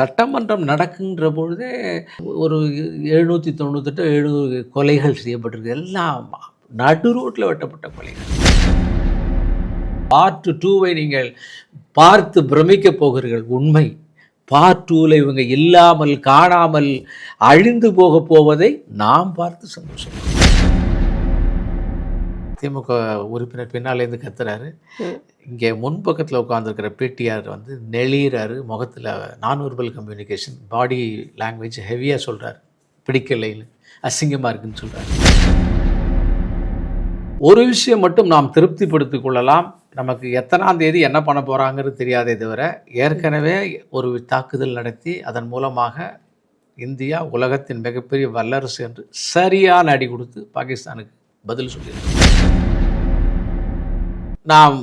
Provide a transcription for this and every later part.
சட்டமன்றம் நடக்குன்ற பொழுதே ஒரு எழுநூற்றி தொண்ணூத்தெட்டு எழுநூறு கொலைகள் செய்யப்பட்டிருக்கு. எல்லாம் நடு ரோட்டில் வெட்டப்பட்ட கொலைகள். பார்ட் டூவை நீங்கள் பார்த்து பிரமிக்கப் போகிறீர்கள். உண்மை. பார்ட் டூவில் இவங்க இல்லாமல் காணாமல் அழிந்து போக போவதை நாம் பார்த்து சந்தோஷம். திமுக உறுப்பினர் பின்னாலேருந்து கத்துறாரு. இங்கே முன்பக்கத்தில் உட்காந்துருக்கிற பிடிஆர் வந்து நெளிகிறாரு முகத்தில் நான் வெர்பல் கம்யூனிகேஷன் பாடி லாங்குவேஜ் ஹெவியாக சொல்கிறார் பிடிக்கலைன்னு அசிங்கமாக இருக்குன்னு சொல்கிறார் ஒரு விஷயம் மட்டும் நாம் திருப்திப்படுத்தி கொள்ளலாம். நமக்கு எத்தனாம் தேதி என்ன பண்ண போகிறாங்கிறது தெரியாதே தவிர ஏற்கனவே ஒரு தாக்குதல் நடத்தி அதன் மூலமாக இந்தியா உலகத்தின் மிகப்பெரிய வல்லரசு என்று சரியான அடி கொடுத்து பாகிஸ்தானுக்கு பதில் சொல்லியிருக்கு. நாம்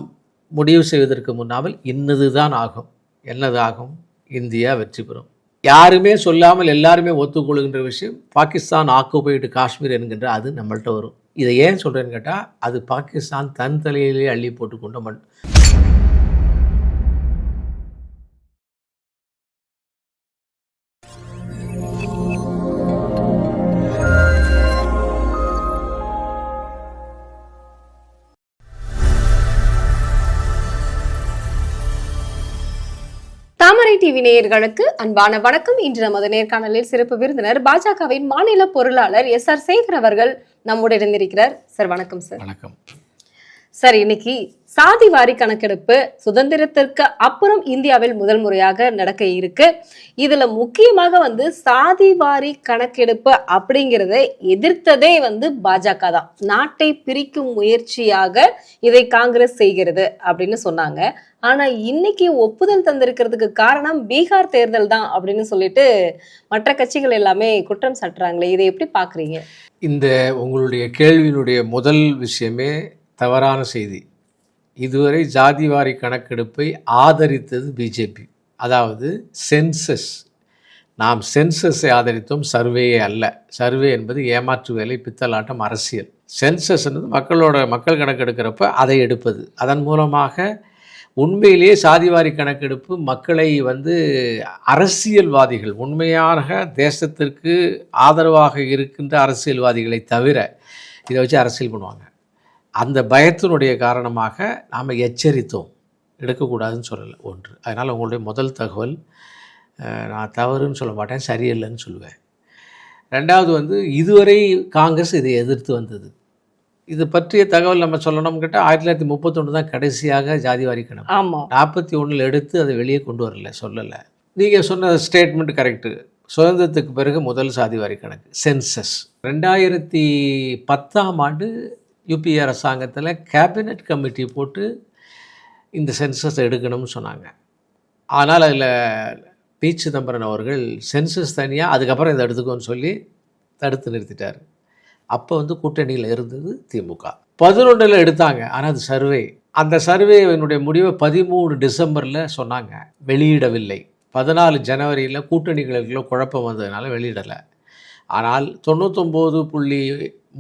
முடிவு செய்வதற்கு முன்னாமல் இன்னது தான் ஆகும். என்னது ஆகும் இந்தியா வெற்றி பெறும். யாருமே சொல்லாமல் எல்லாருமே ஒத்துக்கொள்கின்ற விஷயம் பாகிஸ்தான் ஆக்குபைடு காஷ்மீர் என்கின்ற அது நம்மள்கிட்ட வரும். இதை ஏன் சொல்கிறேன்னு கேட்டால் அது பாகிஸ்தான் தன் தலையிலே அள்ளி போட்டுக்கொண்ட மண். டிவி நேயர்களுக்கு அன்பான வணக்கம். இன்று நமது நேர்காணலில் சிறப்பு விருந்தினர் பாஜகவின் மாநில பொருளாளர் எஸ் ஆர் சேகர் அவர்கள் நம்முடன் இருந்திருக்கிறார் சார் வணக்கம் சார். வணக்கம். சார் இன்னைக்கு சாதி வாரி கணக்கெடுப்பு சுதந்திரத்திற்கு அப்புறம் இந்தியாவில் முதல் முறையாக நடக்க இருக்கு. இதுல முக்கியமாக வந்து சாதி வாரி கணக்கெடுப்பு அப்படிங்கிறத எதிர்த்ததே வந்து பாஜக தான். நாட்டை பிரிக்கும் முயற்சியாக இதை காங்கிரஸ் செய்கிறது அப்படின்னு சொன்னாங்க. ஆனா இன்னைக்கு ஒப்புதல் தந்திருக்கிறதுக்கு காரணம் பீகார் தேர்தல் தான் அப்படின்னு சொல்லிட்டு மற்ற கட்சிகள் எல்லாமே குற்றம் சாட்டுறாங்களே. இதை எப்படி பாக்குறீங்க இந்த உங்களுடைய கேள்வியினுடைய முதல் விஷயமே தவறான செய்தி. இதுவரை ஜாதிவாரி கணக்கெடுப்பை ஆதரித்தது பிஜேபி. அதாவது சென்சஸ். நாம் சென்சஸை ஆதரித்தோம் சர்வேயே அல்ல. சர்வே என்பது ஏமாற்று வேலை பித்தலாட்டம் அரசியல். சென்சஸ் என்பது மக்களோட மக்கள் கணக்கெடுக்கிறப்ப அதை எடுப்பது. அதன் மூலமாக உண்மையிலேயே சாதிவாரி கணக்கெடுப்பு மக்களை வந்து அரசியல்வாதிகள் உண்மையாக தேசத்திற்கு ஆதரவாக இருக்கின்ற அரசியல்வாதிகளை தவிர இதை வச்சு அரசியல் பண்ணுவாங்க. அந்த பயத்தினுடைய காரணமாக நாம் எச்சரித்தோம். எடுக்கக்கூடாதுன்னு சொல்லலை ஒன்று. அதனால் உங்களுடைய முதல் தகவல் நான் தவறுன்னு சொல்ல மாட்டேன் சரியில்லைன்னு சொல்லுவேன். ரெண்டாவது வந்து இதுவரை காங்கிரஸ் இதை எதிர்த்து வந்தது. இது பற்றிய தகவல் நம்ம சொல்லணும்னு கேட்டால் ஆயிரத்தி தொள்ளாயிரத்தி முப்பத்தொன்று தான் கடைசியாக ஜாதிவாரி கணக்கு. ஆமா. நாற்பத்தி ஒன்றில் எடுத்து அதை வெளியே கொண்டு வரல சொல்லலை. நீங்கள் சொன்ன ஸ்டேட்மெண்ட் கரெக்டு சுதந்திரத்துக்கு பிறகு முதல் சாதிவாரி கணக்கு சென்சஸ் ரெண்டாயிரத்தி பத்தாம் ஆண்டு யூபிஏ அரசாங்கத்தில் கேபினட் கமிட்டி போட்டு இந்த சென்சஸ் எடுக்கணும்னு சொன்னாங்க. ஆனால் அதில் பி சிதம்பரன் அவர்கள் சென்சஸ் தனியாக அதுக்கப்புறம் இதை எடுத்துக்கோன்னு சொல்லி தடுத்து நிறுத்திட்டார். அப்போ வந்து கூட்டணியில் இருந்தது திமுக. பதினொன்றில் எடுத்தாங்க. ஆனால் அது சர்வே. அந்த சர்வேனுடைய முடிவை பதிமூணு டிசம்பரில் சொன்னாங்க. வெளியிடவில்லை. பதினாலு ஜனவரியில் கூட்டணிகளுக்குள்ள குழப்பம் வந்ததுனால வெளியிடலை. ஆனால் தொண்ணூத்தொம்பது புள்ளி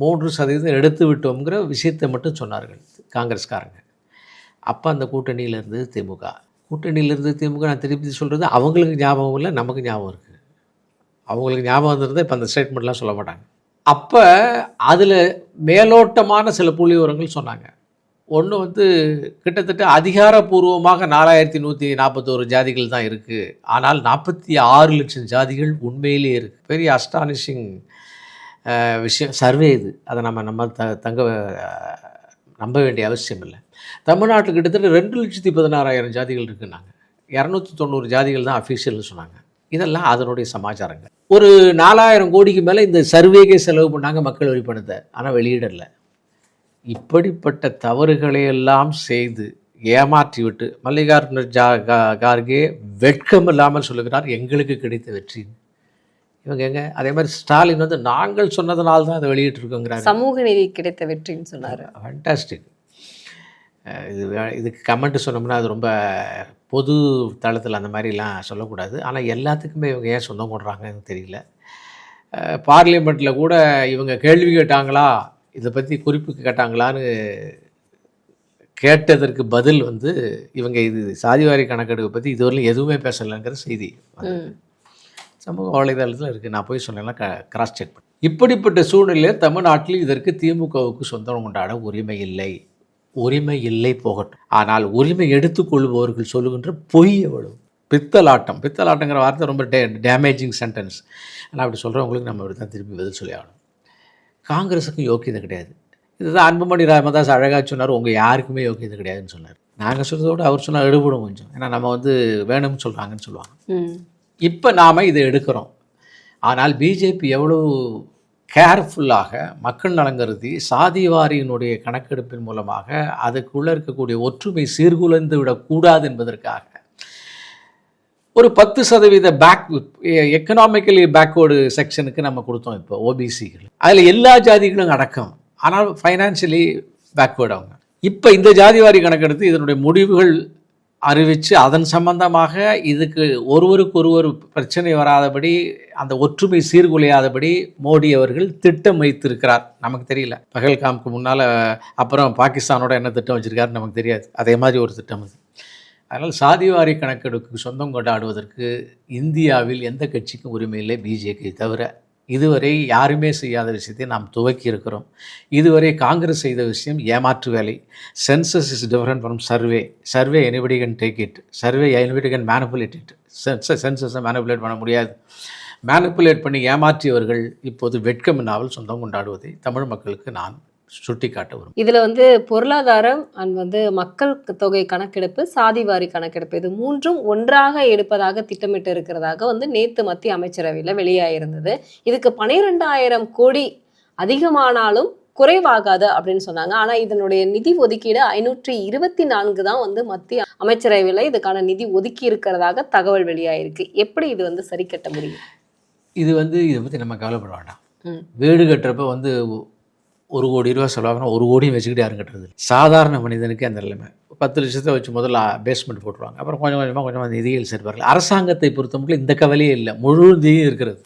மூன்று சதவீதம் எடுத்து விட்டோம்ங்கிற விஷயத்தை மட்டும் சொன்னார்கள் காங்கிரஸ்காரங்க. அப்போ அந்த கூட்டணியில் இருந்தது திமுக. கூட்டணியில் இருந்து திமுக நான் திருப்பி சொல்கிறது அவங்களுக்கு ஞாபகம் இல்லை நமக்கு ஞாபகம் இருக்குது அவங்களுக்கு ஞாபகம் வந்திருந்தால் இப்போ அந்த ஸ்டேட்மெண்ட்லாம் சொல்ல மாட்டாங்க. அப்போ அதில் மேலோட்டமான சில புள்ளி விவரங்கள் சொன்னாங்க. ஒன்று வந்து கிட்டத்தட்ட அதிகாரப்பூர்வமாக நாலாயிரத்தி நூற்றி நாற்பத்தோரு ஜாதிகள் தான் இருக்குது ஆனால் நாற்பத்தி ஆறு லட்சம் ஜாதிகள் உண்மையிலேயே இருக்குது பெரிய அஸ்டானிஷிங் விஷயம் சர்வே இது. அதை நம்ம நம்ம த தங்க நம்ப வேண்டிய அவசியம் இல்லை. தமிழ்நாட்டில் கிட்டத்தட்ட ரெண்டு லட்சத்தி பதினாறாயிரம் ஜாதிகள் இருக்குன்னாங்க இரநூத்தி தொண்ணூறு ஜாதிகள் தான் அஃபீஷியல்னு சொன்னாங்க. இதெல்லாம் அதனுடைய சமாச்சாரங்கள். ஒரு நாலாயிரம் கோடிக்கு மேலே இந்த சர்வேக்கே செலவு பண்ணாங்க மக்கள் வெளிப்படுத்த. ஆனால் வெளியிடல. இப்படிப்பட்ட தவறுகளை எல்லாம் செய்து ஏமாற்றி விட்டு மல்லிகார்ஜுன ஜா கா- கார்கே வெட்கம் இல்லாமல் சொல்லுகிறார் எங்களுக்கு கிடைத்த வெற்றி இவங்க எங்க? அதே மாதிரி ஸ்டாலின் வந்து நாங்கள் சொன்னதுனால தான் அதை வெளியிட்டிருக்கோங்கிறாங்க சமூக நீதி கிடைத்த வெற்றின்னு சொன்னாரு. ஃபண்டாஸ்டிக் இது இதுக்கு கமெண்ட் சொன்னோம்னா அது ரொம்ப பொது தளத்தில் அந்த மாதிரிலாம் சொல்லக்கூடாது. ஆனால் எல்லாத்துக்குமே இவங்க ஏன் சொந்தம் கொண்டுறாங்கன்னு தெரியல. பார்லிமெண்ட்டில் கூட இவங்க கேள்வி கேட்டாங்களா? இதை பற்றி குறிப்பு கேட்டாங்களான்னு கேட்டதற்கு பதில் வந்து இவங்க இது சாதிவாரி கணக்கெடுப்பை பற்றி இதுவரையிலும் எதுவுமே பேசலைங்கிற செய்தி. சமூக வலைதளத்தில் இருக்குது நான் போய் சொன்னேன்னா க கிராஸ் செக் பண்ணி. இப்படிப்பட்ட சூழ்நிலையில் தமிழ்நாட்டில் இதற்கு திமுகவுக்கு சொந்தம் கொண்டாட உரிமை இல்லை. உரிமை இல்லை போகட்டும். ஆனால் உரிமை எடுத்துக்கொள்பவர்கள் சொல்லுகின்ற பொய் எவ்வளவு? பித்தலாட்டம். பித்தலாட்டங்கிற வார்த்தை ரொம்ப டே டேமேஜிங் சென்டென்ஸ் ஆனால் அப்படி சொல்கிறவங்களுக்கு நம்ம இப்படி தான் திருப்பி பதில் சொல்லி ஆகணும். காங்கிரஸுக்கும் யோக்கியதை கிடையாது. இதுதான் அன்புமணி ராமதாஸ் அழகாக சொன்னார் உங்கள் யாருக்குமே யோக்கியதை கிடையாதுன்னு சொன்னார். நாங்கள் சொல்கிறதோட அவர் சொன்னால் எடுபடும் கொஞ்சம். ஏன்னா நம்ம வந்து வேணும்னு சொல்கிறாங்கன்னு சொல்லுவாங்க. இப்போ நாம் இதை எடுக்கிறோம். ஆனால் பிஜேபி எவ்வளவு கேர்ஃபுல்லாக மக்கள் நலங்கருதி சாதிவாரியினுடைய கணக்கெடுப்பின் மூலமாக அதுக்குள்ளே இருக்கக்கூடிய ஒற்றுமை சீர்குலைந்து விடக்கூடாது என்பதற்காக. ஒரு பத்து சதவீத பேக் எக்கனாமிக்கலி பேக்வேர்டு செக்ஷனுக்கு நம்ம கொடுத்தோம் இப்போ ஓபிசிகள் அதில் எல்லா ஜாதிகளும் அடக்கம். ஆனால் ஃபைனான்சியலி பேக்வேர்டு அவங்க. இப்போ இந்த ஜாதிவாரி கணக்கெடுத்து இதனுடைய முடிவுகள் அறிவித்து அதன் சம்பந்தமாக இதுக்கு ஒருவருக்கு ஒருவர் பிரச்சனை வராதபடி அந்த ஒற்றுமை சீர்குலையாதபடி மோடி அவர்கள் திட்டம் வைத்திருக்கிறார். நமக்கு தெரியல. பகல்காம்க்கு முன்னால் அப்புறம் பாகிஸ்தானோட என்ன திட்டம் வச்சுருக்காருன்னு நமக்கு தெரியாது. அதே மாதிரி ஒரு திட்டம் அது. அதனால் சாதிவாரி கணக்கெடுப்புக்கு சொந்தம் கொண்டாடுவதற்கு இந்தியாவில் எந்த கட்சிக்கும் உரிமை இல்லை பிஜேபி தவிர. இதுவரை யாருமே செய்யாத விஷயத்தை நாம் துவக்கி இருக்கிறோம் இதுவரை காங்கிரஸ் செய்த விஷயம் ஏமாற்று வேலை. Census is different from survey survey anybody can take it survey anybody can manipulate it census சென்சஸை manipulate பண்ண முடியாது. மேனிப்புலேட் பண்ணி ஏமாற்றியவர்கள் இப்போது வெட்கம் நாவல் சொந்தம் கொண்டாடுவதை தமிழ் மக்களுக்கு நான் சுட்டிக்காட்ட விரும்புகிறேன் இதுல வந்து பொருளாதாரம் அண்ட் வந்து மக்கள் தொகை கணக்கெடுப்பு சாதிவாரி கணக்கெடுப்பு இது மூன்றும் ஒன்றாக எடுப்பதாக திட்டமிட்டு இருக்கிறதாக வந்து நேத்து மத்திய அமைச்சரவையில வெளியாயிருந்தது. இதுக்கு பனிரெண்டாயிரம் கோடி அதிகமானாலும் குறைவாகாது அப்படின்னு சொன்னாங்க. ஆனா இதனுடைய நிதி ஒதுக்கீடு ஐநூற்றி இருபத்தி நான்கு தான் வந்து மத்திய அமைச்சரவையில இதுக்கான நிதி ஒதுக்கி இருக்கிறதாக தகவல் வெளியாயிருக்கு. எப்படி இது வந்து சரி கட்ட முடியும்? இது வந்து இதை பற்றி நம்ம கவலைப்பட வேண்டாம். வீடு கட்டுறப்ப வந்து ஒரு கோடி ரூபா செலவாகணும் ஒரு கோடியும் வச்சுக்கிட்டு யாரும் கட்டுறது சாதாரண மனிதனுக்கு அந்த நிலைமை. பத்து லட்சத்தை வச்சு முதல்ல பேஸ்மெண்ட் போட்டுருவாங்க. அப்புறம் கொஞ்சம் கொஞ்சமாக கொஞ்சமாக நிதிகள் சேர்ப்பார்கள் அரசாங்கத்தை பொறுத்த மட்டும் இந்த கவலையே இல்லை. முழு நிதியும் இருக்கிறது.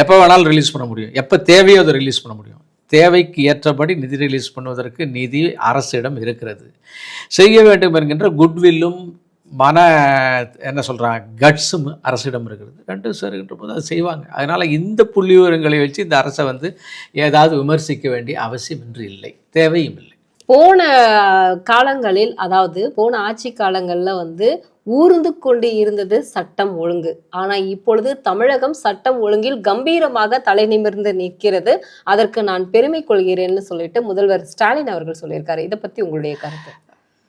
எப்போ வேணாலும் ரிலீஸ் பண்ண முடியும். எப்போ தேவையோ அதை ரிலீஸ் பண்ண முடியும். தேவைக்கு ஏற்றபடி நிதி ரிலீஸ் பண்ணுவதற்கு நிதி அரசிடம் இருக்கிறது. செய்ய வேண்டும் என்கின்ற குட்வில்லும் மன என்ன சொல்கிறாங்க கட்ஸும் அரசிடம் இருக்கிறது. ரெண்டும் சேருகின்ற போது அதை செய்வாங்க. அதனால் இந்த புள்ளி விவரங்களை வச்சு இந்த அரசை வந்து ஏதாவது விமர்சிக்க வேண்டிய அவசியம் இன்று இல்லை. தேவையும் இல்லை. போன காலங்களில் அதாவது போன ஆட்சி காலங்கள்ல வந்து ஊர்ந்து கொண்டு இருந்தது சட்டம் ஒழுங்கு. ஆனா இப்பொழுது தமிழகம் சட்டம் ஒழுங்கில் கம்பீரமாக தலை நிமிர்ந்து நிற்கிறது. அதற்கு நான் பெருமை கொள்கிறேன்னு சொல்லிட்டு முதல்வர் ஸ்டாலின் அவர்கள் சொல்லியிருக்காரு. இதை பத்தி உங்களுடைய கருத்து?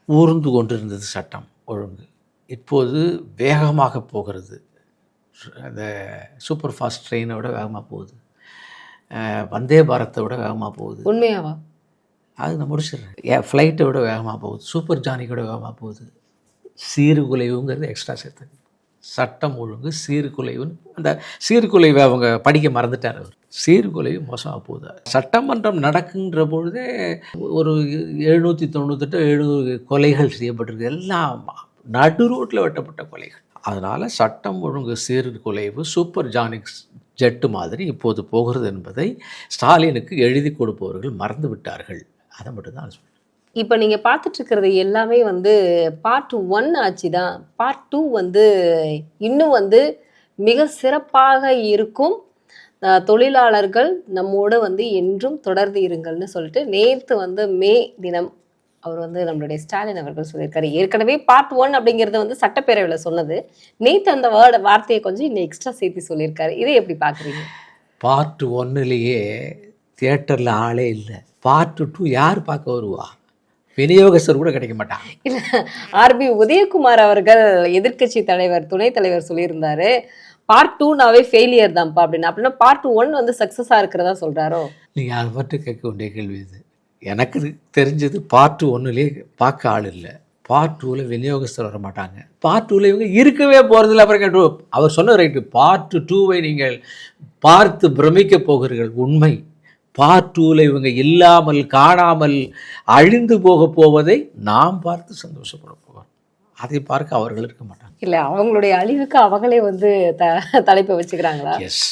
ஊர்ந்து கொண்டிருந்தது சட்டம் ஒழுங்கு. இப்போது வேகமாக போகிறது. அந்த சூப்பர் ஃபாஸ்ட் ட்ரெயினை விட வேகமாக போகுது. வந்தே பாரத்தை விட வேகமாக போகுது. உண்மையாவா? அது நான் முடிச்சிடுறேன். ஏன் ஃப்ளைட்டை விட வேகமாக போகுது. சூப்பர் ஜானிக்கோட வேகமாக போகுது. சீர்குலைவுங்கிறது எக்ஸ்ட்ரா சேர்த்து. சட்டம் ஒழுங்கு சீர்குலைவுன்னு அந்த சீர்குலைவை அவங்க படிக்க மறந்துட்டார் அவர். சீர்குலைவு மோசமாக போகுது. சட்டமன்றம் நடக்குன்ற பொழுதே ஒரு எழுநூற்றி தொண்ணூத்தெட்டு எழுநூறு கொலைகள் செய்யப்பட்டிருக்கு. எல்லாம் நடு ரோட்டில் வெட்டப்பட்ட கொலைகள். அதனால் சட்டம் ஒழுங்கு சீர்குலைவு சூப்பர் ஜானிக்ஸ் ஜெட்டு மாதிரி இப்போது போகிறது என்பதை ஸ்டாலினுக்கு எழுதி கொடுப்பவர்கள் மறந்து விட்டார்கள். அதை மட்டும்தான் சொல்கிறேன் இப்போ நீங்கள் பார்த்துட்ருக்கிறது எல்லாமே வந்து பார்ட் ஒன் ஆச்சு தான் பார்ட் டூ வந்து இன்னும் வந்து மிக சிறப்பாக இருக்கும். தொழிலாளர்கள் நம்மோட வந்து என்றும் தொடர்ந்து இருங்கள்னு சொல்லிட்டு நேற்று வந்து மே தினம் அவர் வந்து நம்மளுடைய ஸ்டாலின் அவர்கள் சொல்லியிருக்காரு. ஏற்கனவே பார்ட் ஒன் அப்படிங்கிறத வந்து சட்டப்பேரவையில் சொன்னது. நேற்று அந்த வேர்டு வார்த்தையை கொஞ்சம் இன்னும் எக்ஸ்ட்ரா சேர்த்து சொல்லியிருக்காரு. இதை எப்படி பார்க்குறீங்க? பார்ட் ஒன்னுலேயே தியேட்டரில் ஆளே இல்லை. பார்ட் டூ யார் பார்க்க வருவா? விநியோகஸ்தர் கூட கிடைக்க மாட்டாங்க இல்ல ஆர்பி உதயகுமார் அவர்கள் எதிர்க்கட்சி தலைவர் துணைத் தலைவர் சொல்லியிருந்தாரு. பார்ட் டூனாவே ஃபெயிலியர் தான்ப்பா அப்படின்னு. அப்படின்னா பார்ட் ஒன் வந்து சக்ஸஸாக இருக்கிறதா சொல்றாரோ? நீங்கள் அதை மட்டும் கேட்க வேண்டிய கேள்வி இது. எனக்கு தெரிஞ்சது பார்ட் ஒன்னுலேயே பார்க்க ஆள் இல்லை. பார்ட் டூவில் விநியோகஸ்தர் வர மாட்டாங்க. பார்ட் டூவில் இவங்க இருக்கவே போகிறதில்ல அப்புறம் கேட்டு அவர் சொன்ன ரைட்டு பார்ட் டூவை நீங்கள் பார்த்து பிரமிக்க போகிறீர்கள். உண்மை. பார்ட் டூவில் இவங்க இல்லாமல் காணாமல் அழிந்து போக போவதை நாம் பார்த்து சந்தோஷப்பட போகிறோம். அதை பார்க்க அவர்கள் இருக்க மாட்டாங்க. இல்ல அவங்களுடைய அழிவுக்கு அவங்களே வந்து த தலைப்பை வச்சுக்கிறாங்களா? எஸ்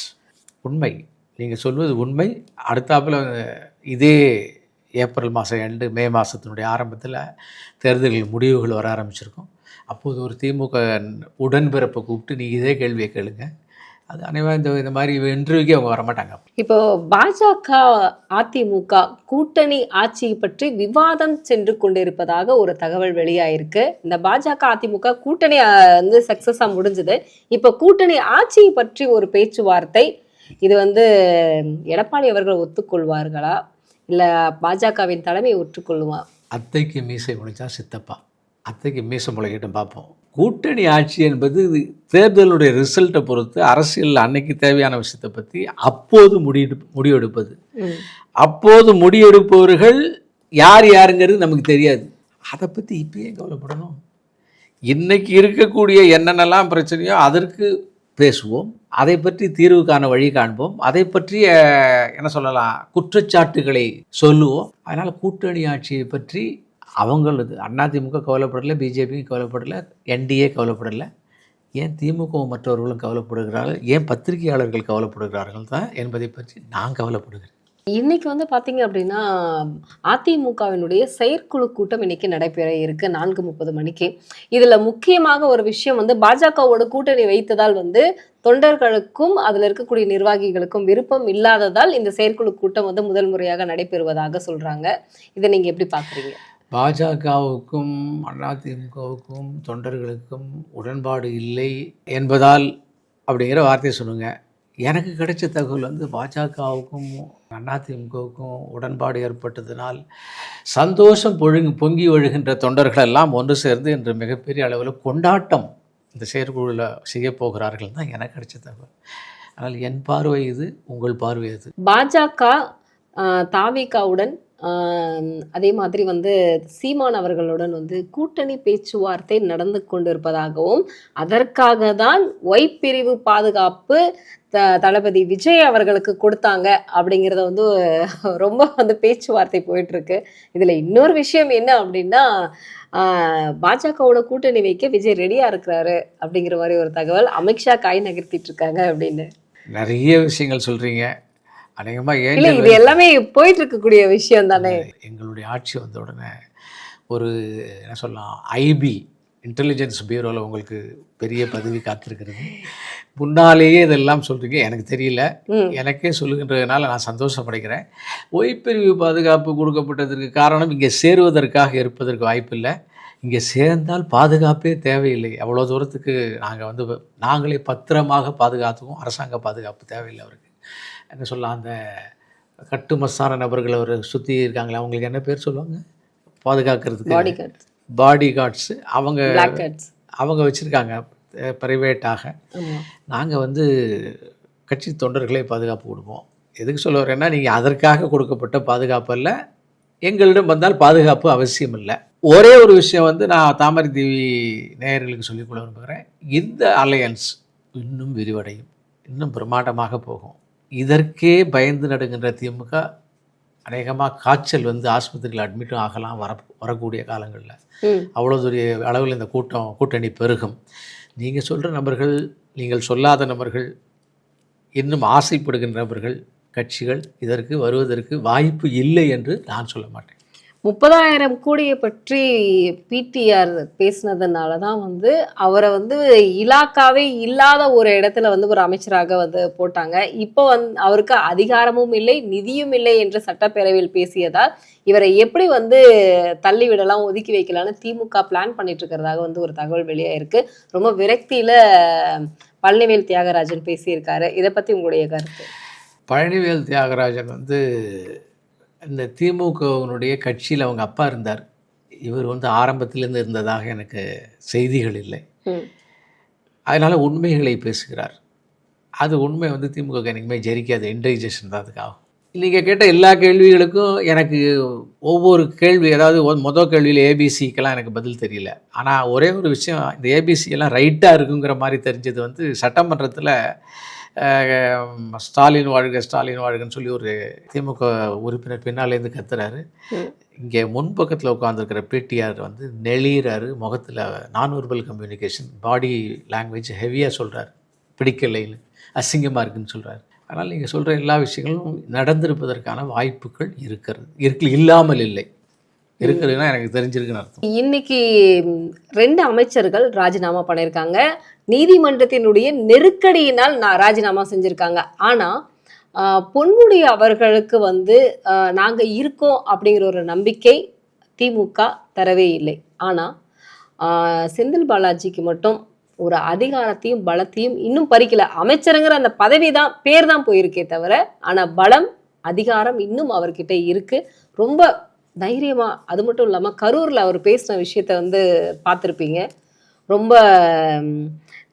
உண்மை. நீங்கள் சொல்வது உண்மை. அடுத்தாப்புல இதே ஏப்ரல் மாதம் எண்டு மே மாதத்தினுடைய ஆரம்பத்தில் தேர்தல்கள் முடிவுகள் வர ஆரம்பிச்சிருக்கும். அப்போது ஒரு திமுக உடன்பிறப்பை கூப்பிட்டு நீங்கள் இதே கேள்வியை கேளுங்க. அது அனைவரும் இந்த இந்த மாதிரி இன்டர்வியூக்கே அவங்க வரமாட்டாங்க இப்போ பாஜக அதிமுக கூட்டணி ஆட்சி பற்றி விவாதம் சென்று கொண்டிருப்பதாக ஒரு தகவல் வெளியாயிருக்கு. இந்த பாஜக அதிமுக கூட்டணி வந்து சக்சஸா முடிஞ்சது. இப்போ கூட்டணி ஆட்சி பற்றி ஒரு பேச்சுவார்த்தை இது வந்து எடப்பாடி அவர்கள் ஒத்துக்கொள்வார்களா? இல்ல பாஜகவின் தலைமை ஒற்றுக்கொள்ளுமா அத்தைக்கு மீசை முடிச்சா சித்தப்பா. அத்தைக்கு மீசை முளைக்கிட்டும் பார்ப்போம். கூட்டணி ஆட்சி என்பது தேர்தலுடைய ரிசல்ட்டை பொறுத்து அரசியல் அன்னைக்கு தேவையான விஷயத்தை பற்றி அப்போது முடிவு முடிவெடுப்பது. அப்போது முடிவெடுப்பவர்கள் யார் யாருங்கிறது நமக்கு தெரியாது. அதை பற்றி இப்பயே கவலைப்படணும். இன்னைக்கு இருக்கக்கூடிய என்னென்னலாம் பிரச்சனையோ அதற்கு பேசுவோம். அதை பற்றி தீர்வுக்கான வழி காண்போம். அதை பற்றிய என்ன சொல்லலாம் குற்றச்சாட்டுகளை சொல்லுவோம். அதனால் கூட்டணி ஆட்சியை பற்றி அவங்களது அதிமுக கவலைப்படலை பிஜேபியும் கவலைப்படலை என்டிஏ கவலைப்படலை. ஏன் திமுகவும் மற்றவர்களும் கவலைப்படுகிறார்கள்? ஏன் பத்திரிகையாளர்கள் கவலைப்படுகிறார்கள் தான் என்பதை பற்றி நான் கவலைப்படுகிறேன். இன்னைக்கு வந்து பாத்தீங்க அப்படின்னா அதிமுகவினுடைய செயற்குழு கூட்டம் இன்னைக்கு நடைபெற இருக்கு. நான்கு முப்பது மணிக்கு. இதுல முக்கியமாக ஒரு விஷயம் வந்து பாஜகவோட கூட்டணி வைத்ததால் வந்து தொண்டர்களுக்கும் அதுல இருக்கக்கூடிய நிர்வாகிகளுக்கும் விருப்பம் இல்லாததால் இந்த செயற்குழு கூட்டம் வந்து முதல் முறையாக நடைபெறுவதாக சொல்றாங்க. இதை நீங்க எப்படி பாக்குறீங்க? பாஜகவுக்கும் அதிமுகவுக்கும் தொண்டர்களுக்கும் உடன்பாடு இல்லை என்பதால் அப்படிங்கிற வார்த்தையை சொல்லுங்க. எனக்கு கிடைச்ச தகவல் வந்து பாஜகவுக்கும் அதிமுகவுக்கும் உடன்பாடு ஏற்பட்டதினால் சந்தோஷம் பொழுங்கு பொங்கி ஒழுகின்ற தொண்டர்கள் எல்லாம் ஒன்று சேர்ந்து இன்று மிகப்பெரிய அளவில் கொண்டாட்டம் இந்த செயற்குழுவில் செய்ய போகிறார்கள் தான் எனக்கு கிடைச்ச தகவல். ஆனால் என் பார்வை இது உங்கள் பார்வை இது பாஜக தாவிகாவுடன் அதே மாதிரி வந்து சீமான் அவர்களுடன் வந்து கூட்டணி பேச்சுவார்த்தை நடந்து கொண்டிருப்பதாகவும் அதற்காக தான் ஒய் பிரிவு பாதுகாப்பு த- தளபதி விஜய் அவர்களுக்கு கொடுத்தாங்க அப்படிங்கிறத வந்து ரொம்ப வந்து பேச்சுவார்த்தை போயிட்டுருக்கு. இதில் இன்னொரு விஷயம் என்ன அப்படின்னா பாஜகவோட கூட்டணி வைக்க விஜய் ரெடியா இருக்கிறாரு அப்படிங்கிற மாதிரி ஒரு தகவல் அமித்ஷா காய் நகர்த்திட்டு இருக்காங்க அப்படின்னு. நிறைய விஷயங்கள் சொல்கிறீங்க அநேகமாக ஏன் இது எல்லாமே போயிட்டு இருக்கக்கூடிய விஷயம் தானே? எங்களுடைய ஆட்சி வந்த உடனே ஒரு என்ன சொல்லலாம் ஐபி இன்டெலிஜென்ஸ் பியூரோவில் உங்களுக்கு பெரிய பதவி காத்திருக்கிறது. முன்னாலேயே இதெல்லாம் சொல்கிறீங்க எனக்கு தெரியல. எனக்கே சொல்லுகின்றதுனால நான் சந்தோஷப்படுகிறேன். ஓய்ப்பிரிவு பாதுகாப்பு கொடுக்கப்பட்டதற்கு காரணம் இங்கே சேருவதற்காக இருப்பதற்கு வாய்ப்பில்லை. இங்கே சேர்ந்தால் பாதுகாப்பே தேவையில்லை. அவ்வளோ தூரத்துக்கு நாங்கள் வந்து நாங்களே பத்திரமாக பாதுகாத்துக்குவோம். அரசாங்க பாதுகாப்பு தேவையில்லை அவருக்கு. என்ன சொல்லலாம் அந்த கட்டுமஸ்தான நபர்கள் அவர் சுற்றி இருக்காங்களே அவங்களுக்கு என்ன பேர் சொல்லுவாங்க? பாதுகாக்கிறதுக்கு. பாடி கார்ட்ஸ் பாடி கார்ட்ஸு அவங்க அவங்க வச்சுருக்காங்க ப்ரைவேட்டாக நாங்கள் வந்து கட்சி தொண்டர்களை பாதுகாப்பு கொடுப்போம். எதுக்கு சொல்ல வரேன்னா நீங்கள் அதற்காக கொடுக்கப்பட்ட பாதுகாப்பு அல்ல எங்களிடம் வந்தால் பாதுகாப்பு அவசியம் இல்லை. ஒரே ஒரு விஷயம் வந்து நான் தாமரை தேவி நேயர்களுக்கு சொல்லிக்கொள்ள விரும்புகிறேன். இந்த அலையன்ஸ் இன்னும் விரிவடையும் இன்னும் பிரம்மாண்டமாக போகும். இதற்கே பயந்து நடுங்கின்ற திமுக அநேகமாக காய்ச்சல் வந்து ஆஸ்பத்திரியில் அட்மிட்டும் ஆகலாம் வர வரக்கூடிய காலங்களில். அவ்வளோ பெரிய அளவில் இந்த கூட்டம் கூட்டணி பெருகும். நீங்கள் சொல்கிற நபர்கள் நீங்கள் சொல்லாத நபர்கள் இன்னும் ஆசைப்படுகின்ற நபர்கள் கட்சிகள் இதற்கு வருவதற்கு வாய்ப்பு இல்லை என்று நான் சொல்ல மாட்டேன். முப்பதாயிரம் கோடியை பற்றி பிடிஆர் பேசினதுனால தான் வந்து அவரை வந்து இலாக்காவே இல்லாத ஒரு இடத்துல வந்து ஒரு அமைச்சராக வந்து போட்டாங்க. இப்போ வந்து அவருக்கு அதிகாரமும் இல்லை நிதியும் இல்லை என்று சட்டப்பேரவையில் பேசியதால் இவரை எப்படி வந்து தள்ளி விடலாம் ஒதுக்கி வைக்கலாம்னு திமுக பிளான் பண்ணிட்டு இருக்கிறதாக வந்து ஒரு தகவல் வெளியாயிருக்கு. ரொம்ப விரக்தியில பழனிவேல் தியாகராஜன் பேசியிருக்காரு. இதை பத்தி உங்களுடைய கருத்து? பழனிவேல் தியாகராஜன் வந்து இந்த திமுகவினுடைய கட்சியில் அவங்க அப்பா இருந்தார். இவர் வந்து ஆரம்பத்திலேருந்து இருந்ததாக எனக்கு செய்திகள் இல்லை. அதனால் உண்மைகளை பேசுகிறார். அது உண்மை வந்து திமுக என்றைக்குமே ஜெரிக்காது. இன்டைஜஷன் தான் அதுக்காகும் நீங்கள் கேட்ட எல்லா கேள்விகளுக்கும் எனக்கு ஒவ்வொரு கேள்வி அதாவது மொதல் கேள்வியில் ஏபிசிக்கெல்லாம் எனக்கு பதில் தெரியல. ஆனால் ஒரே ஒரு விஷயம் இந்த ஏபிசி எல்லாம் ரைட்டாக இருக்குங்கிற மாதிரி தெரிஞ்சது வந்து சட்டமன்றத்தில் ஸ்டாலின் வாழ்க ஸ்டாலின் வாழ்கன்னு சொல்லி ஒரு திமுக உறுப்பினர் பின்னாலேருந்து கத்துறாரு. இங்கே முன்பக்கத்தில் உட்காந்துருக்கிற பிடிஆர் வந்து நெளிகிறாரு முகத்தில் நான் வெர்பல் கம்யூனிகேஷன் பாடி லாங்குவேஜ் ஹெவியாக சொல்கிறார் பிடிக்கலைன்னு அசிங்கமாக இருக்குன்னு சொல்கிறார் அதனால் நீங்கள் சொல்கிற எல்லா விஷயங்களும் நடந்திருப்பதற்கான வாய்ப்புகள் இருக்கிறது இருக்கு இல்லாமல் இல்லை. இருக்குதுன்னா எனக்கு தெரிஞ்சிருக்குன்னு அர்த்தம். இன்னைக்கு ரெண்டு அமைச்சர்கள் ராஜினாமா பண்ணியிருக்காங்க. நீதிமன்றத்தினுடைய நெருக்கடியினால் நான் ராஜினாமா செஞ்சுருக்காங்க. ஆனால் பொன்முடி அவர்களுக்கு வந்து நாங்கள் இருக்கோம் அப்படிங்கிற ஒரு நம்பிக்கை திமுக தரவே இல்லை. ஆனால் செந்தில் பாலாஜிக்கு மட்டும் ஒரு அதிகாரத்தையும் பலத்தையும் இன்னும் பறிக்கல. அமைச்சருங்கிற அந்த பதவி தான் பேர் தான் போயிருக்கே தவிர ஆனால் பலம் அதிகாரம் இன்னும் அவர்கிட்ட இருக்கு. ரொம்ப தைரியமாக அது மட்டும் இல்லாமல் கரூரில் அவர் பேசின விஷயத்த வந்து பார்த்துருப்பீங்க. ரொம்ப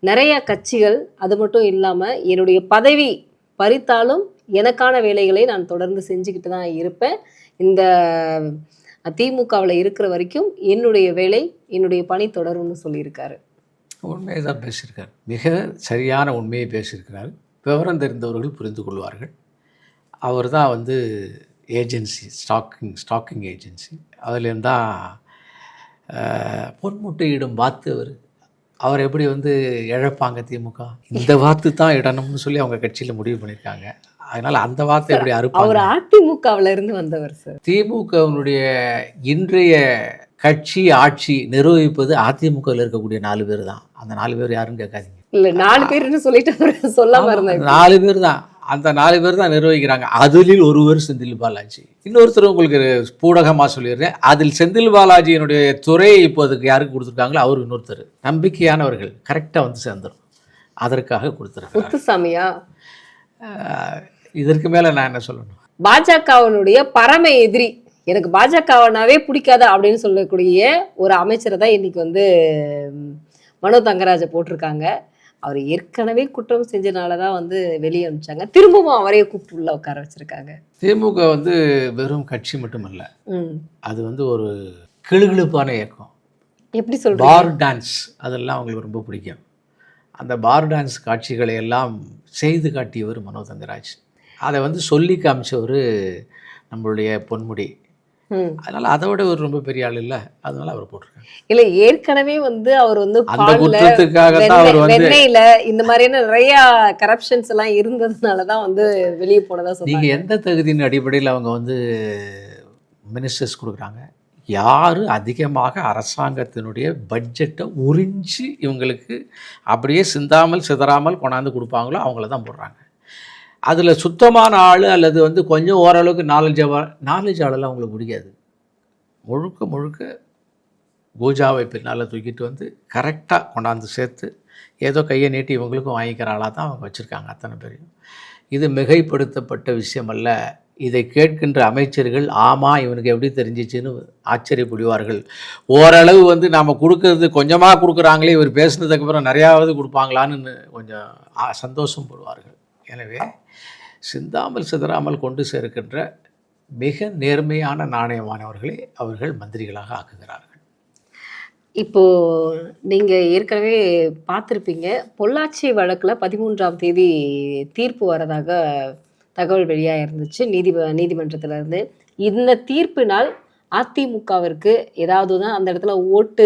நிறைய கட்சிகள் அது மட்டும் இல்லாமல் என்னுடைய பதவி பறித்தாலும் எனக்கான வேலைகளை நான் தொடர்ந்து செஞ்சுக்கிட்டு தான் இருப்பேன். இந்த திமுகவில் இருக்கிற வரைக்கும் என்னுடைய வேலை என்னுடைய பணி தொடரும்னு சொல்லியிருக்காரு. உண்மையை தான் பேசியிருக்கார். மிக சரியான உண்மையை பேசியிருக்கிறார். விவரம் தெரிந்தவர்கள் புரிந்து கொள்வார்கள். அவர் தான் வந்து ஏஜென்சி ஸ்டாக்கிங் ஸ்டாக்கிங் ஏஜென்சி. அதுலேருந்து தான் பொன்முட்டையிடும் வாத்து அவர். அவர் எப்படி வந்து இழப்பாங்க திமுக? இந்த வாத்து தான் இடணும்னு சொல்லி அவங்க கட்சியில் முடிவு பண்ணியிருக்காங்க அதனால் அந்த வார்த்தை எப்படி அறுப்பாங்க? அவர் அதிமுகவில் இருந்து வந்தவர் சார். திமுகவினுடைய இன்றைய கட்சி ஆட்சி நிர்வகிப்பது அதிமுகவில் இருக்கக்கூடிய நாலு பேர் தான். அந்த நாலு பேர் யாருன்னு கேட்காதீங்க. இல்ல நாலு பேர்னு சொல்லிட்டு அவர் சொல்லாம இருந்தாங்க நாலு பேர் தான். அந்த நாலு பேர் தான் நிர்வகிக்கிறாங்க. அதில் ஒருவர் செந்தில் பாலாஜி. இன்னொருத்தர் உங்களுக்கு பூடகமாக சொல்லிடுறேன். அதில் செந்தில் பாலாஜியினுடைய துறை இப்போ அதுக்கு யாருக்கு கொடுத்துருக்காங்களோ அவர் இன்னொருத்தர். நம்பிக்கையானவர்கள் கரெக்டாக வந்து சேர்ந்துடும் அதற்காக கொடுத்துருக்காங்க முத்துசாமியா? இதற்கு மேலே நான் என்ன சொல்லணும்? பாஜகவினுடைய பரம எதிரி. எனக்கு பாஜகவனாவே பிடிக்காத அப்படின்னு சொல்லக்கூடிய ஒரு அமைச்சரை தான் இன்னைக்கு வந்து மனோ தங்கராஜை போட்டிருக்காங்க. அவர் ஏற்கனவே குற்றம் செஞ்சனால தான் வந்து வெளியே அனுப்பிச்சாங்க. திரும்பவும் அவரையே கூப்பிட்டு உள்ள உட்கார வச்சிருக்காங்க. திமுக வந்து வெறும் கட்சி மட்டுமல்ல அது வந்து ஒரு கிளுகிழுப்பான இயக்கம். எப்படி சொல்றீங்க? பார் டான்ஸ் அதெல்லாம் அவங்களுக்கு ரொம்ப பிடிக்கும். அந்த பார் டான்ஸ் காட்சிகளை எல்லாம் செய்து காட்டியவர் மனோ தங்கராஜ் அதை வந்து சொல்லி காமிச்சவர் நம்மளுடைய பொன்முடி. அதனால் அதை விட ஒரு ரொம்ப பெரிய ஆள் இல்லை. அதனால அவர் போட்டிருக்காங்க. இல்ல ஏற்கனவே வந்து அவர் வந்து அந்த குற்றத்துக்காக தான் அவர் வெண்ணெய்- வந்து வெண்ணெயில இந்த மாதிரியான நிறைய கரப்ஷன்ஸ் எல்லாம் இருந்ததுனால தான் வந்து வெளியே போனதா சொன்னாங்க. நீங்கள் எந்த தகுதியின் அடிப்படையில் அவங்க வந்து மினிஸ்டர்ஸ் கொடுக்குறாங்க? யார் அதிகமாக அரசாங்கத்தினுடைய பட்ஜெட்டை உறிஞ்சி இவங்களுக்கு அப்படியே சிந்தாமல் சிதறாமல் கொண்டாந்து கொடுப்பாங்களோ அவங்கள தான் போடுறாங்க. அதில் சுத்தமான ஆள் அல்லது வந்து கொஞ்சம் ஓரளவுக்கு நாலேஜ் நாலேஜ் ஆளெல்லாம் அவங்களுக்கு பிடிக்காது முழுக்க முழுக்க பூஜாவை பின்னால் தூக்கிட்டு வந்து கரெக்டாக கொண்டாந்து சேர்த்து ஏதோ கையை நீட்டி இவங்களுக்கும் வாங்கிக்கிற ஆளாக தான் அவங்க வச்சுருக்காங்க அத்தனை பேரையும். இது மிகைப்படுத்தப்பட்ட விஷயம் அல்ல இதை கேட்கின்ற அமைச்சர்கள் ஆமாம் இவனுக்கு எப்படி தெரிஞ்சிச்சுன்னு ஆச்சரியப்படுவார்கள். ஓரளவு வந்து நாம் கொடுக்கறது கொஞ்சமாக கொடுக்குறாங்களே இவர் பேசுனதுக்கப்புறம் நிறையாவது கொடுப்பாங்களான்னு கொஞ்சம் சந்தோஷம் படுவார்கள் எனவே சிந்தாமல் சிதறாமல் கொண்டு சேர்க்கின்ற மிக நேர்மையான நாணயமானவர்களை அவர்கள் மந்திரிகளாக ஆக்குகிறார்கள். இப்போ நீங்கள் ஏற்கனவே பார்த்துருப்பீங்க பொள்ளாச்சி வழக்கில் பதிமூன்றாம் தேதி தீர்ப்பு வரதாக தகவல் வெளியாக இருந்துச்சு நீதி நீதிமன்றத்துல இருந்து இந்த தீர்ப்பினால் அதிமுகவிற்கு ஏதாவது தான் அந்த இடத்துல ஓட்டு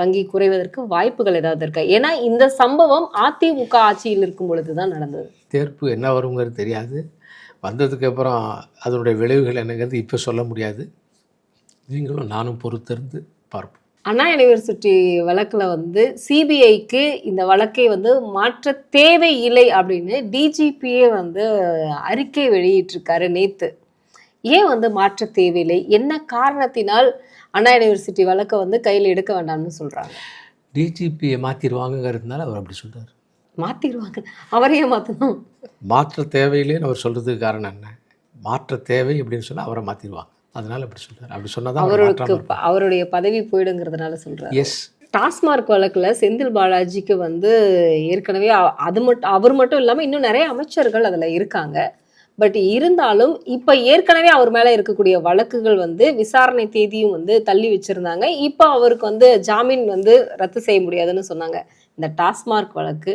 வங்கி குறைவதற்கு வாய்ப்புகள் ஏதாவது இருக்கா? ஏன்னா இந்த சம்பவம் அதிமுக ஆட்சியில் இருக்கும் பொழுது தான் நடந்தது. தேர்ப்பு என்ன வருங்கிறது தெரியாது. வந்ததுக்கு அப்புறம் அதனுடைய விளைவுகள் என்னங்கிறது இப்போ சொல்ல முடியாது. நீங்களும் நானும் பொறுத்திருந்து பார்ப்போம். அண்ணா யூனிவர்சிட்டி வழக்குல வந்து சிபிஐக்கு இந்த வழக்கை வந்து மாற்ற தேவையில்லை அப்படின்னு டிஜிபியே வந்து அறிக்கை வெளியிட்டிருக்காரு நேத்து. ஏன் வந்து மாற்ற தேவையில்லை? என்ன காரணத்தினால் அண்ணா யூனிவர்சிட்டி வழக்கை வந்து கையில் எடுக்க வேண்டாம்னு சொல்றாங்க? டிஜிபியை மாற்றிடுவாங்கங்கிறதுனால அவர் அப்படி சொல்றாரு. மாத்திடுவாங்க. அவரையே மாத்தணும்? மாற்ற தேவையில்லைன்னு அவர் சொல்கிறதுக்கு காரணம் என்ன? மாற்ற தேவை அப்படின்னு சொன்னால் அவரை மாற்றிடுவாங்க அதனால அப்படி சொல்றாரு. அப்படி சொன்னால் தான் அவர் அவருக்கு அவருடைய பதவி போயிடுங்கிறதுனால சொல்றாரு. எஸ் டாஸ்மார்க் வழக்குல செந்தில் பாலாஜிக்கு வந்து ஏற்கனவே அது மட்டும் அவர் மட்டும் இல்லாம இன்னும் நிறைய அமைச்சர்கள் அதுல இருக்காங்க. பட் இருந்தாலும் இப்போ ஏற்கனவே அவர் மேலே இருக்கக்கூடிய வழக்குகள் வந்து விசாரணை தேதியும் வந்து தள்ளி வச்சிருந்தாங்க. இப்போ அவருக்கு வந்து ஜாமீன் வந்து ரத்து செய்ய முடியாதுன்னு சொன்னாங்க. இந்த டாஸ்மார்க் வழக்கு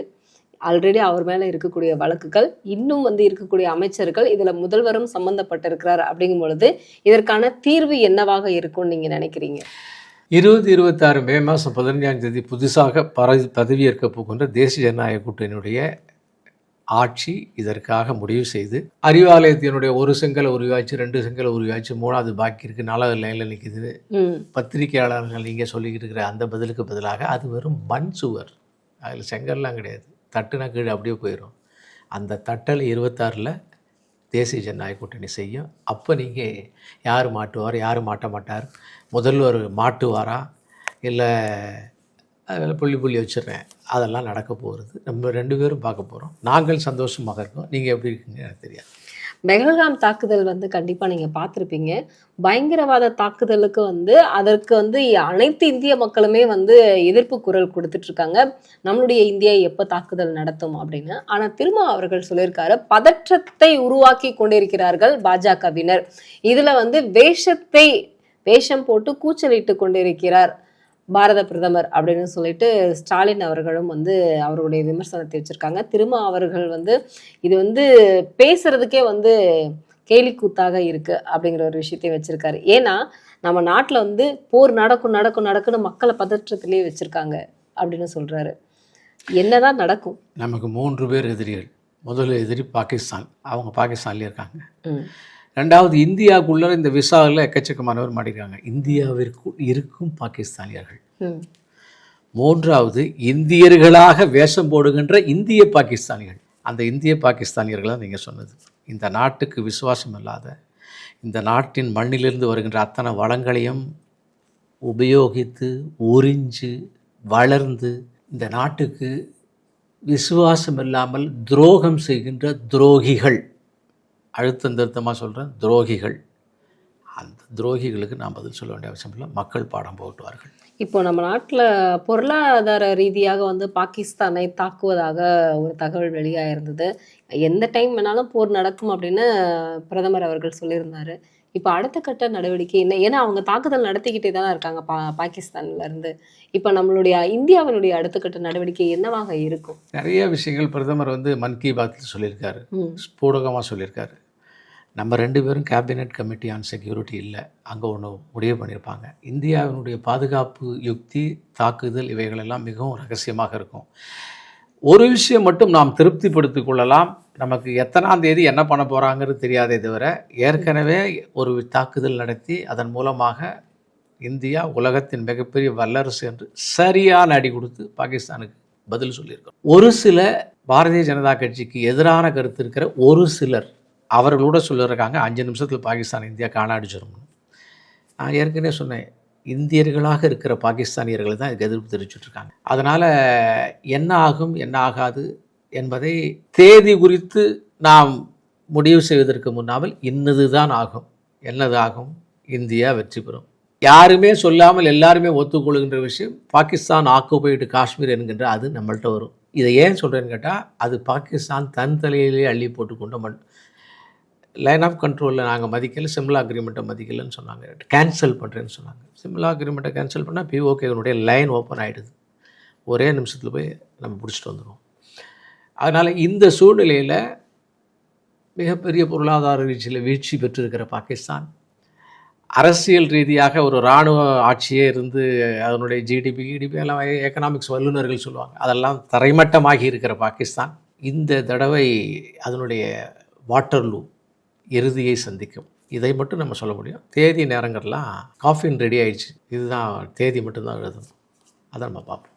ஆல்ரெடி அவர் மேலே இருக்கக்கூடிய வழக்குகள் இன்னும் வந்து இருக்கக்கூடிய அமைச்சர்கள் இதில் முதல்வரும் சம்பந்தப்பட்டிருக்கிறார் அப்படிங்கும் பொழுது இதற்கான தீர்வு என்னவாக இருக்கும்னு நீங்கள் நினைக்கிறீங்க? இருபது இருபத்தாறு மே மாதம் பதினஞ்சாம் தேதி புதுசாக பர பதவியேற்க போகின்ற தேசிய ஜனநாயக கூட்டணியுடைய ஆட்சி இதற்காக முடிவு செய்து அறிவாலயத்தினுடைய ஒரு செங்கலை உருவாச்சு ரெண்டு செங்கலை உருவாச்சு மூணாவது பாக்கி இருக்குது நாலாவது லைனில் நிற்கிது பத்திரிகையாளர்கள் நீங்கள் சொல்லிக்கிட்டு இருக்கிற அந்த பதிலுக்கு பதிலாக அது வெறும் மண் சுவர். அதில் செங்கல்லாம் கிடையாது. தட்டுனா கீழே அப்படியே போயிடும் அந்த தட்டல் இருபத்தாறில் தேசிய ஜனநாயக கூட்டணி செய்யும். அப்போ நீங்கள் யார் மாட்டுவார் யார் மாட்ட மாட்டார்? முதல்வர் மாட்டுவாரா? இல்லை அதில் புள்ளி புள்ளி வச்சிடுறேன். அதெல்லாம் நடக்க போகிறது நம்ம ரெண்டு பேரும் பார்க்க போகிறோம் நாங்கள் சந்தோஷமாக இருக்கோம். நீங்கள் எப்படி இருக்கீங்க? எனக்கு தெரியாது. பெஹல்காம் தாக்குதல் வந்து கண்டிப்பாக நீங்கள் பார்த்துருப்பீங்க. பயங்கரவாத தாக்குதலுக்கு வந்து அதற்கு வந்து அனைத்து இந்திய மக்களுமே வந்து எதிர்ப்பு குரல் கொடுத்துட்ருக்காங்க நம்மளுடைய இந்தியா எப்போ தாக்குதல் நடத்தும் அப்படின்னு. ஆனால் திரும்ப அவர்கள் சொல்லியிருக்காரு பதற்றத்தை உருவாக்கி கொண்டிருக்கிறார்கள் பாஜகவினர். இதில் வந்து வேஷத்தை வேஷம் போட்டு கூச்சலிட்டு கொண்டிருக்கிறார். பாரத பிரதமர் அப்படின்னு சொல்லிட்டு ஸ்டாலின் அவர்களும் வந்து அவருடைய விமர்சனத்தை வச்சிருக்காங்க. திரும்ப அவர்கள் வந்து இது வந்து பேசுறதுக்கே வந்து கேலிக்கூத்தாக இருக்கு அப்படிங்கிற ஒரு விஷயத்தையும் வச்சிருக்காரு. ஏன்னா நம்ம நாட்டுல வந்து போர் நடக்கும் நடக்கும் நடக்குன்னு மக்களை பதற்றத்திலேயே வச்சிருக்காங்க அப்படின்னு சொல்றாரு. என்னதான் நடக்கும். நமக்கு மூன்று பேர் எதிரிகள். முதல் எதிரி பாகிஸ்தான். அவங்க பாகிஸ்தான்லேயே இருக்காங்க. ரெண்டாவது இந்தியாவுக்குள்ள இந்த விசாவில் எக்கச்சக்கமானவர் மாட்டிருக்காங்க இந்தியாவிற்கு இருக்கும் பாகிஸ்தானியர்கள். மூன்றாவது இந்தியர்களாக வேஷம் போடுகின்ற இந்திய பாகிஸ்தானிகள். அந்த இந்திய பாகிஸ்தானியர்கள் தான் நீங்கள் சொன்னது. இந்த நாட்டுக்கு விசுவாசம் இல்லாத இந்த நாட்டின் மண்ணிலிருந்து வருகின்ற அத்தனை வளங்களையும் உபயோகித்து உறிஞ்சு வளர்ந்து இந்த நாட்டுக்கு விசுவாசம் இல்லாமல் துரோகம் செய்கின்ற துரோகிகள். அழுத்தம் திருத்தமாக சொல்கிறேன் துரோகிகள். அந்த துரோகிகளுக்கு நான் பதில் சொல்ல வேண்டிய அவசியம் இல்லை. மக்கள் பாடம் போட்டுவார்கள். இப்போ நம்ம நாட்டுல பொருளாதார ரீதியாக வந்து பாகிஸ்தானை தாக்குவதாக ஒரு தகவல் வெளியாயிருந்தது. எந்த டைம் வேணாலும் போர் நடக்கும் அப்படின்னு பிரதமர் அவர்கள் சொல்லியிருந்தாரு. இப்போ அடுத்த கட்ட நடவடிக்கை என்ன? ஏன்னா அவங்க தாக்குதல் நடத்திக்கிட்டே தானே இருக்காங்க பா பாகிஸ்தான்ல இருந்து இப்போ நம்மளுடைய இந்தியாவினுடைய அடுத்த கட்ட நடவடிக்கை என்னவாக இருக்கும்? நிறைய விஷயங்கள் பிரதமர் வந்து மன் கி பாத்தில் சொல்லியிருக்காரு. ஸ்போடகமாக சொல்லியிருக்காரு. நம்ம ரெண்டு பேரும் கேபினெட் கமிட்டி ஆன் செக்யூரிட்டி இல்லை. அங்கே ஒன்று முடிவு பண்ணியிருப்பாங்க. இந்தியாவினுடைய பாதுகாப்பு யுக்தி தாக்குதல் இவைகளெல்லாம் மிகவும் ரகசியமாக இருக்கும். ஒரு விஷயம் மட்டும் நாம் திருப்திப்படுத்திக் கொள்ளலாம். நமக்கு எத்தனாம் தேதி என்ன பண்ண போகிறாங்கிறது தெரியாதே தவிர ஏற்கனவே ஒரு தாக்குதல் நடத்தி அதன் மூலமாக இந்தியா உலகத்தின் மிகப்பெரிய வல்லரசு என்று சரியான அடி கொடுத்து பாகிஸ்தானுக்கு பதில் சொல்லியிருக்கோம். ஒரு சில பாரதிய ஜனதா கட்சிக்கு எதிரான கருத்து இருக்கிற ஒரு சிலர் அவர்களோட சொல்லியிருக்காங்க அஞ்சு நிமிஷத்தில் பாகிஸ்தான் இந்தியா காணாடிச்சிடும் நான் ஏற்கனவே சொன்னேன் இந்தியர்களாக இருக்கிற பாகிஸ்தானியர்கள் தான் இதுக்கு எதிர்ப்பு தெரிவிச்சுட்ருக்காங்க. அதனால் என்ன ஆகும் என்ன ஆகாது என்பதை தேதி குறித்து நாம் முடிவு செய்வதற்கு முன்னாமல் இன்னது தான் ஆகும். என்னது ஆகும்? இந்தியா வெற்றி பெறும். யாருமே சொல்லாமல் எல்லாருமே ஒத்துக்கொள்கின்ற விஷயம் பாகிஸ்தான் ஆக்குபைடு காஷ்மீர் என்கின்ற அது நம்மள்கிட்ட வரும். இதை ஏன் சொல்கிறேன்னு கேட்டால் அது பாகிஸ்தான் தன் தலையிலே அள்ளி போட்டுக்கொண்ட மண் லைன் ஆஃப் கண்ட்ரோலில் நாங்கள் மதிக்கலை சிம்லா அக்ரிமெண்ட்டை மதிக்கலைன்னு சொன்னாங்க. கேன்சல் பண்ணுறேன்னு சொன்னாங்க. சிம்லா அக்ரிமெண்ட்டை கேன்சல் பண்ணால் பிஓகேனுடைய லைன் ஓப்பன் ஆகிடுது ஒரே நிமிஷத்தில் போய் நம்ம பிடிச்சிட்டு வந்துடுவோம் அதனால் இந்த சூழ்நிலையில் மிகப்பெரிய பொருளாதார வீழ்ச்சியில் வீழ்ச்சி பெற்றிருக்கிற பாகிஸ்தான். அரசியல் ரீதியாக ஒரு இராணுவ ஆட்சியே இருந்து அதனுடைய ஜிடிபி கிடிபி எல்லாம் எக்கனாமிக்ஸ் வல்லுநர்கள் சொல்லுவாங்க. அதெல்லாம் தரைமட்டமாகி இருக்கிற பாகிஸ்தான். இந்த தடவை அதனுடைய வாட்டர்லூ இறுதியை சந்திக்கும். இதை மட்டும் நம்ம சொல்ல முடியும். தேதி நேரங்கள்லாம் காஃபின் ரெடி ஆயிடுச்சு. இதுதான் தேதி மட்டும்தான் எழுதணும். அதை நம்ம பார்ப்போம்.